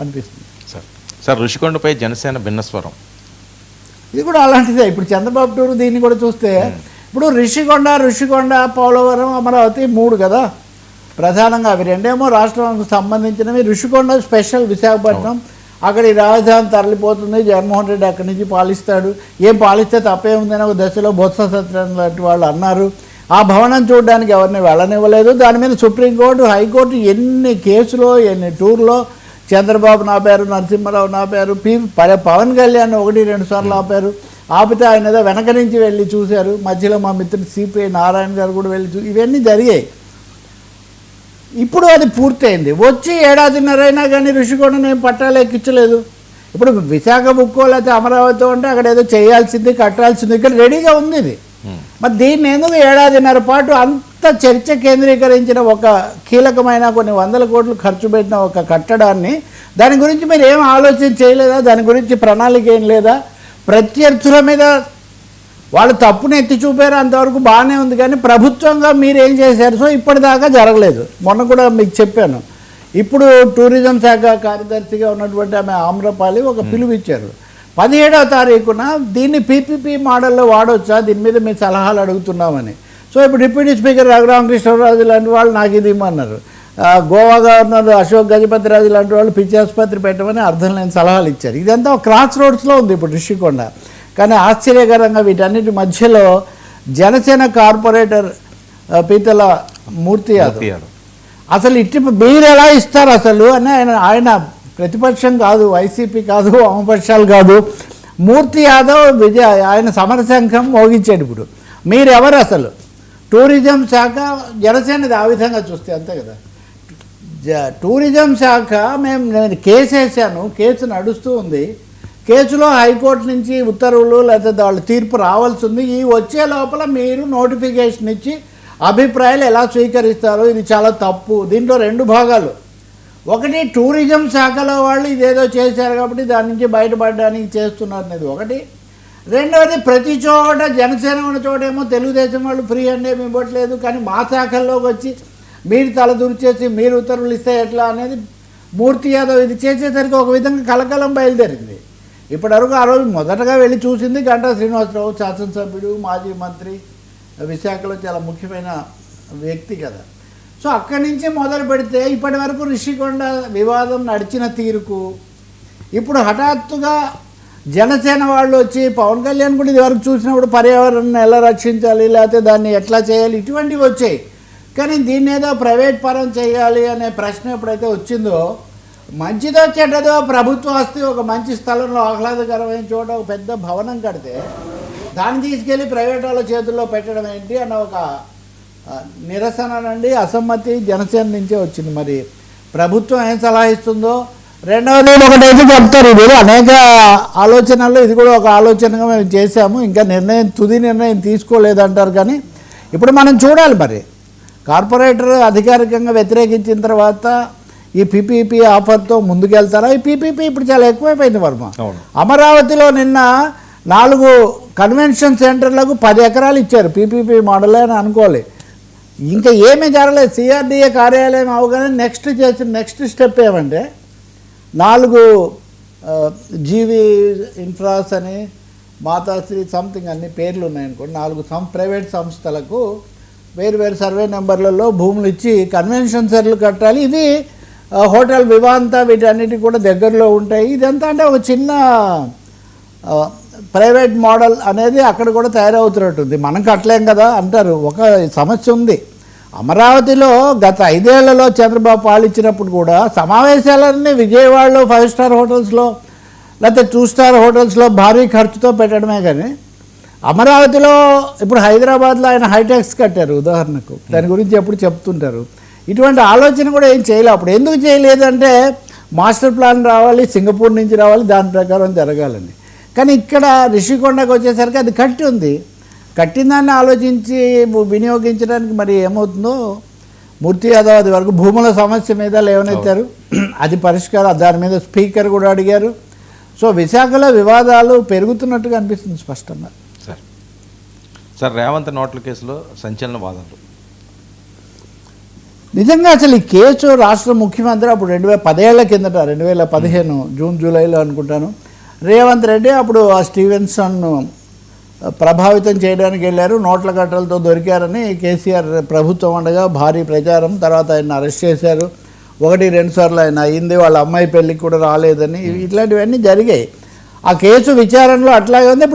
అనిపిస్తుంది. Sir sir ఋషికొండపై జనసేన భిన్నస్వరం. ఇది కూడా అలాంటిదే. ఇప్పుడు చంద్రబాబు టూర్ దీన్ని కూడా చూస్తే ఇప్పుడు ఋషికొండ ఋషికొండ పోలవరం అమరావతి మూడు కదా? ప్రధానంగా అవి రెండేమో రాష్ట్రానికి సంబంధించినవి. ఋషికొండ స్పెషల్ విశాఖపట్నం. అక్కడ ఈ రాజధాని తరలిపోతుంది. జగన్మోహన్ రెడ్డి అక్కడి నుంచి పాలిస్తాడు. ఏం పాలిస్తే తప్పే ఉందని ఒక దశలో బొత్స సత్యనారాయణ లాంటి వాళ్ళు అన్నారు. ఆ భవనం చూడడానికి ఎవరిని వెళ్ళనివ్వలేదు. దాని మీద సుప్రీంకోర్టు హైకోర్టు ఎన్ని కేసులో ఎన్ని టూర్లో చంద్రబాబు నాపారు నరసింహారావు నాపారు పి ప- పవన్ కళ్యాణ్ ఒకటి రెండు సార్లు ఆపారు ఆపితే ఆయన ఏదో వెనక నుంచి వెళ్ళి చూశారు. మధ్యలో మా మిత్రుడు సిపిఐ నారాయణ గారు కూడా వెళ్ళి చూ ఇవన్నీ జరిగాయి. ఇప్పుడు అది పూర్తయింది. వచ్చి ఏడాదిన్నరైనా కానీ ఋషికొండ నేను పట్టాలు ఎక్కించలేదు. ఇప్పుడు విశాఖ బుక్కో లేకపోతే అమరావతి అంటే అక్కడ ఏదో చేయాల్సింది కట్టాల్సింది ఇక్కడ రెడీగా ఉంది ఇది. మరి దీన్ని ఎందుకు ఏడాదిన్నర పాటు అంత చర్చ కేంద్రీకరించిన ఒక కీలకమైన కొన్ని వందల కోట్లు ఖర్చు పెట్టిన ఒక కట్టడాన్ని దాని గురించి మీరు ఏం ఆలోచన చేయలేదా? దాని గురించి ప్రణాళిక ఏం లేదా? ప్రత్యర్థుల మీద వాళ్ళు తప్పుని ఎత్తి చూపారు? అంతవరకు బాగానే ఉంది కానీ ప్రభుత్వంగా మీరు ఏం చేశారు? సో ఇప్పటిదాకా జరగలేదు. మొన్న కూడా మీకు చెప్పాను. ఇప్పుడు టూరిజం శాఖ కార్యదర్శిగా ఉన్నటువంటి ఆమె ఆమ్రపాలి ఒక పిలుపు ఇచ్చారు. పదిహేడవ తారీఖున దీన్ని పీపీపీ మోడల్లో వాడొచ్చా? దీని మీద మీ సలహాలు అడుగుతున్నామని. సో ఇప్పుడు డిప్యూటీ స్పీకర్ రఘురామకృష్ణరాజు లాంటి వాళ్ళు నాకు ఇది ఇమ్మన్నారు గోవా గవర్నర్ అశోక్ గజపతి రాజు లాంటి వాళ్ళు పిచ్చి ఆసుపత్రి పెట్టమని అర్థం లేని సలహాలు ఇచ్చారు. ఇదంతా క్రాస్ రోడ్స్లో ఉంది ఇప్పుడు రిషికొండ కానీ ఆశ్చర్యకరంగా వీటన్నిటి మధ్యలో జనసేన కార్పొరేటర్ పీతల మూర్తి యాదవ్. మూర్తి యాదవ్. అసలు ఇట్టి మీరు ఎలా ఇస్తారు అసలు? అని ఆయన ఆయన ప్రతిపక్షం కాదు వైసీపీ కాదు వామపక్షాలు కాదు. మూర్తి యాదవ్ విజయ ఆయన సమరశంఖం మోగించాడు ఇప్పుడు. మీరెవరు అసలు? టూరిజం శాఖ జనసేనది ఆ విధంగా చూస్తే అంతే కదా. జ- టూరిజం శాఖ మేము నేను కేసు వేసాను కేసు నడుస్తూ ఉంది. కేసులో హైకోర్టు నుంచి ఉత్తర్వులు లేకపోతే వాళ్ళ తీర్పు రావాల్సి ఉంది. ఈ వచ్చే లోపల మీరు నోటిఫికేషన్ ఇచ్చి అభిప్రాయాలు ఎలా స్వీకరిస్తారో ఇది చాలా తప్పు. దీంట్లో రెండు భాగాలు. ఒకటి టూరిజం శాఖలో వాళ్ళు ఇదేదో చేశారు కాబట్టి దాని నుంచి బయటపడడానికి చేస్తున్నారు అనేది ఒకటి. రెండవది ప్రతి చోట జనసేన ఉన్న చోటేమో తెలుగుదేశం వాళ్ళు ఫ్రీ అంటే మేము ఇవ్వట్లేదు. కానీ మా శాఖల్లోకి వచ్చి మీరు తల దురిచేసి మీరు ఉత్తర్వులు ఇస్తే ఎట్లా అనేది మూర్తి యాదవ్ ఇది చేసేసరికి ఒక విధంగా కలకలం బయలుదేరింది. ఇప్పటివరకు ఆ రోజు మొదటగా వెళ్ళి చూసింది గంటా శ్రీనివాసరావు శాసనసభ్యుడు మాజీ మంత్రి విశాఖలో చాలా ముఖ్యమైన వ్యక్తి కదా. సో అక్కడి నుంచి మొదలు పెడితే ఇప్పటి వరకు రిషికొండ వివాదం నడిచిన తీరుకు ఇప్పుడు హఠాత్తుగా జనసేన వాళ్ళు వచ్చి పవన్ కళ్యాణ్ కూడా ఇదివరకు చూసినప్పుడు పర్యావరణాన్ని ఎలా రక్షించాలి లేకపోతే దాన్ని ఎట్లా చేయాలి ఇటువంటివి వచ్చాయి. కానీ దీన్ని ఏదో ప్రైవేట్ పరం చేయాలి అనే ప్రశ్న ఎప్పుడైతే వచ్చిందో మంచిదో చెడ్డదో ప్రభుత్వ ఆస్తి ఒక మంచి స్థలంలో ఆహ్లాదకరమైన చోట ఒక పెద్ద భవనం కడితే దాన్ని తీసుకెళ్ళి ప్రైవేట్ వాళ్ళ చేతుల్లో పెట్టడం ఏంటి అన్న ఒక నిరసన నుండి అసమ్మతి జనసేన నుంచే వచ్చింది. మరి ప్రభుత్వం ఏం సలహా ఇస్తుందో రెండవది ఒకటైతే చెప్తారు ఇది అనేక ఆలోచనలు ఇది కూడా ఒక ఆలోచనగా మేము చేశాము ఇంకా నిర్ణయం తుది నిర్ణయం తీసుకోలేదంటారు కానీ ఇప్పుడు మనం చూడాలి మరి. కార్పొరేటర్ అధికారికంగా వ్యతిరేకించిన తర్వాత ఈ పీపీపీ ఆఫర్తో ముందుకెళ్తారా? ఈ పీపీపీ ఇప్పుడు చాలా ఎక్కువైపోయింది వర్మ. అమరావతిలో నిన్న నాలుగు కన్వెన్షన్ సెంటర్లకు పది ఎకరాలు ఇచ్చారు పీపీపీ మోడల్ అని అనుకోవాలి. ఇంకా ఏమీ జరగలేదు. సిఆర్డీఏ కార్యాలయం అవగానే నెక్స్ట్ చేసిన నెక్స్ట్ స్టెప్ ఏమంటే నాలుగు జీవి ఇన్ఫ్రాస్ అని మాతాశ్రీ సంథింగ్ అన్ని పేర్లు ఉన్నాయనుకోండి. నాలుగు సం ప్రైవేట్ సంస్థలకు వేరు వేరు సర్వే నెంబర్లలో భూములు ఇచ్చి కన్వెన్షన్ సెంటర్లు కట్టాలి. ఇది హోటల్ వివాంత వీటన్నిటి కూడా దగ్గరలో ఉంటాయి. ఇదంతా అంటే ఒక చిన్న ప్రైవేట్ మోడల్ అనేది అక్కడ కూడా తయారవుతున్నట్టుంది. మనం కట్టలేం కదా అంటారు. ఒక సమస్య ఉంది. అమరావతిలో గత ఐదేళ్ళలో చంద్రబాబు పాలించినప్పుడు కూడా సమావేశాలన్నీ విజయవాడలో ఫైవ్ స్టార్ హోటల్స్లో లేకపోతే టూ స్టార్ హోటల్స్లో భారీ ఖర్చుతో పెట్టడమే కానీ అమరావతిలో ఇప్పుడు హైదరాబాద్లో ఆయన హైటెక్స్ కట్టారు ఉదాహరణకు. దాని గురించి ఎప్పుడు చెప్తుంటారు. ఇటువంటి ఆలోచన కూడా ఏం చేయలే. అప్పుడు ఎందుకు చేయలేదంటే మాస్టర్ ప్లాన్ రావాలి సింగపూర్ నుంచి రావాలి దాని ప్రకారం జరగాలని. కానీ ఇక్కడ రిషికొండకు వచ్చేసరికి అది కట్టి ఉంది. కట్టిందాన్ని ఆలోచించి వినియోగించడానికి మరి ఏమవుతుందో మూర్తి యాదవ్ అది వరకు భూముల సమస్య మీద లేవనెత్తారు. అది పరిష్కారం. దాని మీద స్పీకర్ కూడా అడిగారు. సో విశాఖలో వివాదాలు పెరుగుతున్నట్టుగా అనిపిస్తుంది స్పష్టంగా. సార్. సార్ రేవంత్ నోట్ల కేసులో సంచలన వాదనలు. నిజంగా అసలు ఈ కేసు రాష్ట్ర ముఖ్యమంత్రి అప్పుడు రెండు వేల పదేళ్ళ కిందట రెండు వేల పదిహేను జూన్ జూలైలో అనుకుంటాను. రేవంత్ రెడ్డి అప్పుడు ఆ స్టీవెన్సన్ను ప్రభావితం చేయడానికి వెళ్ళారు నోట్ల కట్టలతో దొరికారని కేసీఆర్ ప్రభుత్వం ఉండగా భారీ ప్రచారం తర్వాత ఆయన అరెస్ట్ చేశారు. ఒకటి రెండు సార్లు ఆయన అయింది వాళ్ళ అమ్మాయి పెళ్ళికి కూడా రాలేదని ఇట్లాంటివన్నీ జరిగాయి. ఆ కేసు విచారణలో అట్లాగే ఉంది